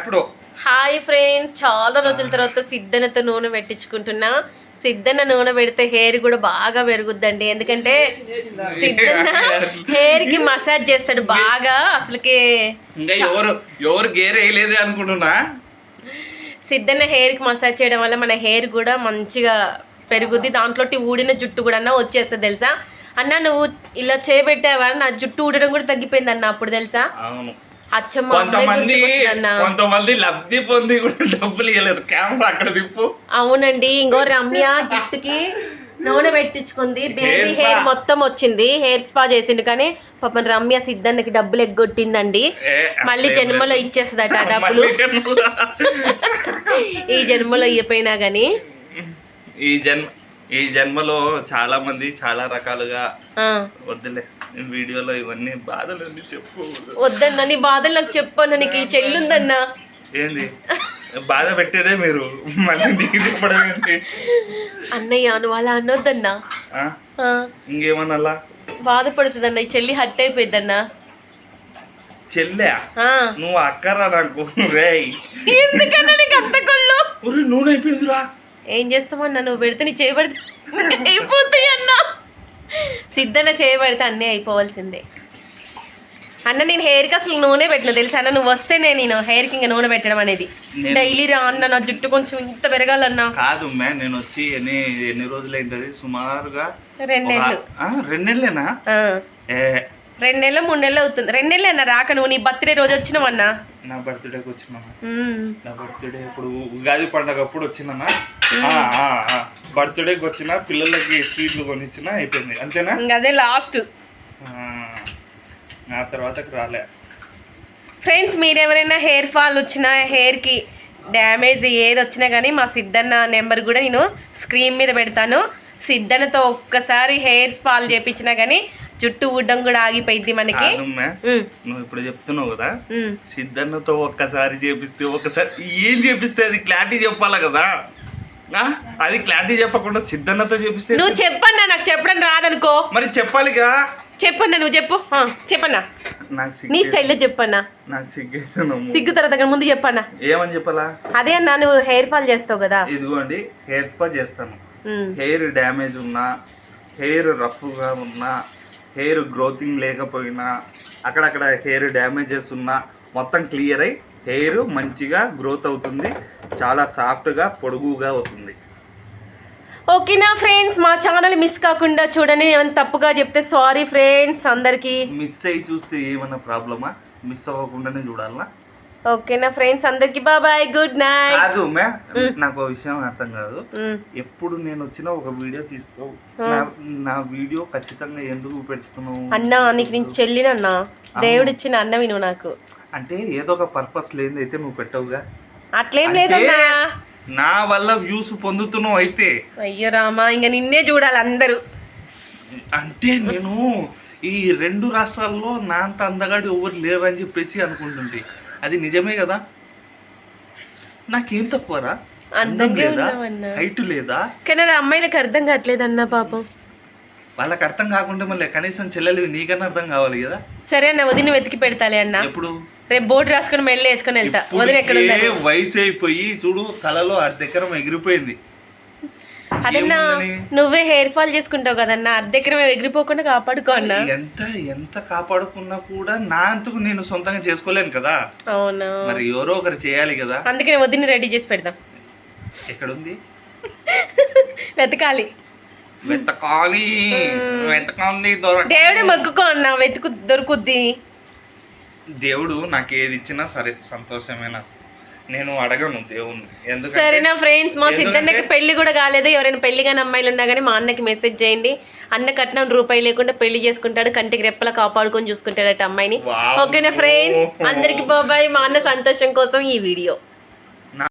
అప్పుడు hi friend చాలా రోజుల తర్వాత సిద్ధనతో నూనె పెట్టించుకుంటున్నా. సిద్ధన నూనె పెడితే హెయిర్ కూడా బాగా పెరుగుద్దండి. ఎందుకంటే సిద్ధన్న హెయిర్కి మసాజ్ చేస్తాడు బాగా. అసలుకి ఇంకా ఎవరు ఎవరు గేర్ వేయలేదు అనుకుంటున్నా? సిద్ధన్న హెయిర్కి మసాజ్ చేయడం వల్ల మన హెయిర్ కూడా మంచిగా పెరుగుద్ది. దాంట్లో ఊడిన జుట్టు కూడా అన్న వచ్చేస్తుంది తెలుసా? అన్న నువ్వు ఇలా చేయబెట్టావా నా జుట్టు ఊడడం కూడా తగ్గిపోయింది అన్న అప్పుడు తెలుసా? అవును. కొంతమంది కొంతమంది లబ్ధి పొంది కూడా డబ్బులు ఇవ్వలేదు కెమెరా అక్కడ తిప్పు అవునండి ఇంకో రమ్య జుట్టుకి నూనె పెట్టించుకుంది. Baby hair. మొత్తం వచ్చింది. హెయిర్ స్పా చేసిండు కానీ పాపం రమ్య సిద్ధన్నకి డబ్బులు ఎగ్గొట్టిందండి. మళ్ళీ జన్మలో. ఇచ్చేస్తుందట డబ్బులు. ఈ జన్మలో ఇయ్యపోయినా గానీ ఈ జన్మ ఈ జన్మలో చాలా మంది చాలా రకాలుగా వద్దులే. వీడియోలో ఇవన్నీ బాధలు అన్ని వద్దన్నా నీ బాధలు నాకు చెప్పన్న నీకు ఈ చెల్లుందన్నా. ఏంది? బాధ పెట్టేదే మీరు. మళ్ళీ నీకు చెప్పడం ఏంటి? అన్నయ్య నువ్వు అలా అనొద్దన్నా. ఇంకేమన్నా బాధపడుతుందన్న ఈ చెల్లి హట్ అయిపోయిందన్నా చెల్లె? నువ్వు అక్కరా నాకు. రేయ్. ఎందుకన్నా నీకు అంత కొళ్ళు? ఒరే నూనె అయిపోయిందిరా. ఏం చేస్తామన్నా నువ్వు పెడితే నీ చేయబడితే అయిపోతాయి అన్న సిద్ధన చేయబడితే అన్నీ అయిపోవాల్సిందే. అన్న నేను హెయిర్కి అసలు నూనె పెట్టిన తెలుసా? అన్న నువ్వు వస్తేనే నేను హెయిర్కి ఇంకా నూనె పెట్టడం అనేది. డైలీ రా అన్న నా జుట్టు కొంచెం ఇంత పెరగాలన్నా. కాదు మ్యా నేను వచ్చి ఎన్ని ఎన్ని రోజులు అయింటది సుమారుగా రెండు ఒక- నెలలు ఆ, రెండు నెలలేనా ఆ, ఏ. రెండు నెలలు మూడు నెలలు అవుతుంది. రెండు నెలలు అన్న రాక నువ్వు నీ బర్త్డే రోజు వచ్చినావన్నా. నా బర్త్డేకి వచ్చినా ఉమ్. నా బర్త్డే ఇప్పుడు ఉగాది పండగ అప్పుడు వచ్చినా బర్త్డేకి వచ్చిన పిల్లలకి స్వీట్లు కొనిచ్చిన అయిపోయింది. అంతేనా? అదే లాస్ట్ నా తర్వాతకి రాలే. ఫ్రెండ్స్ మీరు ఎవరైనా హెయిర్ ఫాల్ వచ్చినా హెయిర్కి డ్యామేజ్ ఏది వచ్చినా కానీ మా సిద్ధన్న నెంబర్ కూడా నేను స్క్రీన్ మీద పెడతాను. సిద్ధన్నతో ఒక్కసారి హెయిర్ ఫాల్ చేపించినా కానీ జుట్టు ఊడడం కూడా ఆగిపోయింది మనకి. నువ్వు ఇప్పుడు చెప్తున్నావు కదా. సిద్ధన్నతో ఒక్కసారి చేపిస్తే ఒక్కసారి ఏం చేపిస్తే అది క్లారిటీ చెప్పాలా కదా? అది క్లారిటీ చెప్పకుండా సిద్ధన్నతో చేపిస్తే నువ్వు చెప్పన్నా నాకు చెప్పడం రాదనుకో. మరి చెప్పాలిగా చెప్పన్నా నువ్వు చెప్పు. చెప్పన్నా. నాకు నీ సిగ్గు స్టైల్లో చెప్పన్నా. నాకు సిగ్గేస్తున్నాము సిగ్గు తర్వాత ముందు చెప్పన్నా. ఏమని చెప్పాలా? అదే అన్నా నువ్వు హెయిర్ ఫాల్ చేస్తావు కదా. ఇదిగోండి హెయిర్ స్పా చేస్తాను. హెయిర్ డ్యామేజ్ ఉన్నా హెయిర్ రఫ్గా ఉన్నా హెయిర్ గ్రోతింగ్ లేకపోయినా అక్కడక్కడ హెయిర్ డ్యామేజెస్ ఉన్నా మొత్తం క్లియర్ అయి హెయిర్ మంచిగా గ్రోత్ అవుతుంది చాలా సాఫ్ట్గా పొడుగుగా అవుతుంది. ఓకేనా ఫ్రెండ్స్ మా ఛానల్ మిస్ కాకుండా చూడండి ఏమైనా తప్పుగా చెప్తే సారీ ఫ్రెండ్స్ అందరికీ. మిస్ అయ్యి చూస్తే ఏమన్నా ప్రాబ్లమా? మిస్ అవ్వకుండానే చూడాలా ఓకేనా ఫ్రెండ్స్ అందరికి బాబాయ్ గుడ్ నైట్. కాదు నాకు విషయం అర్థం కాదు. ఎప్పుడు నేను వచ్చిన ఒక వీడియో తీస్తావు నా- వీడియో ఖచ్చితంగా ఎందుకు పెడుతున్నావు? అన్నా నీకు నేను చెల్లినన్నా. దేవుడు ఇచ్చిన అన్నవి నువ్వు నాకు. అంటే ఏదో ఒక పర్పస్ లేనిదైతే నువ్వు పెట్టవుగా. అట్లేం అంటే లేదన్నా. నా వల్ల వ్యూస్ పొందుతున్నావు అయితే. అయ్యో రామా ఇంకా నిన్నే చూడాలి అందరూ. అంటే నేను ఈ రెండు రాష్ట్రాల్లో నా అంత అందగాడు ఎవరు లేరు అని చెప్పేసి అనుకుంటుంది అది నిజమే కదా? నాకేం తక్కువరా? అందం లేదా? హైట్ లేదా? కానీ అది అమ్మాయిలకు అర్థం కావట్లేదన్నా పాపం. వాళ్ళకి అర్థం కాకుండా మళ్ళీ కనీసం చెల్లెలు నీకన్నా అర్థం కావాలి కదా? సరే అన్న వదిన వెతికి పెడతాలే అన్న. ఎప్పుడు? రేపు బోర్డు రాసుకొని మెళ్ళి వేసుకొని వెళ్తా. వదిన ఎక్కడ వయసు అయిపోయి చూడు తలలో అర్ధెకరం ఎగిరిపోయింది. అదన్నా? నువ్వే హెయిర్ ఫాల్ చేసుకుంటావు కదన్నా. అర్ధెకరం ఎగిరిపోకుండా కాపాడుకో అన్న. ఎంత ఎంత కాపాడుకున్నా కూడా నా అంతకు నేను సొంతంగా చేసుకోలేను కదా. అవునా? మరి ఎవరో ఒకరు చేయాలి కదా. అందుకని వదిన రెడీ చేసి పెడదాం. ఎక్కడుంది? వెతకాలి. వెతకాలి. వెతకాలి దొరక దేవుడే మొక్కుకో అన్న. వెతుకు దొరుకుద్ది. దేవుడు నాకు ఏది ఇచ్చినా సరే సంతోషమే నాకు నేను అడగను దేవుణ్ణి. ఎందుకంటే సరేనా ఫ్రెండ్స్ మా సిద్ధన్నకి పెళ్ళి కూడా కాలేదు. ఎవరైనా పెళ్ళి కాని అమ్మాయిలు ఉన్నా కానీ మా అన్నకి మెసేజ్ చేయండి. అన్న కట్నం రూపాయి లేకుండా పెళ్ళి చేసుకుంటాడు. కంటికి రెప్పలా కాపాడుకొని చూసుకుంటాడట అమ్మాయిని. వావ్. ఓకేనా ఫ్రెండ్స్? అందరికి బాబాయ్ మా అన్న సంతోషం కోసం ఈ వీడియో.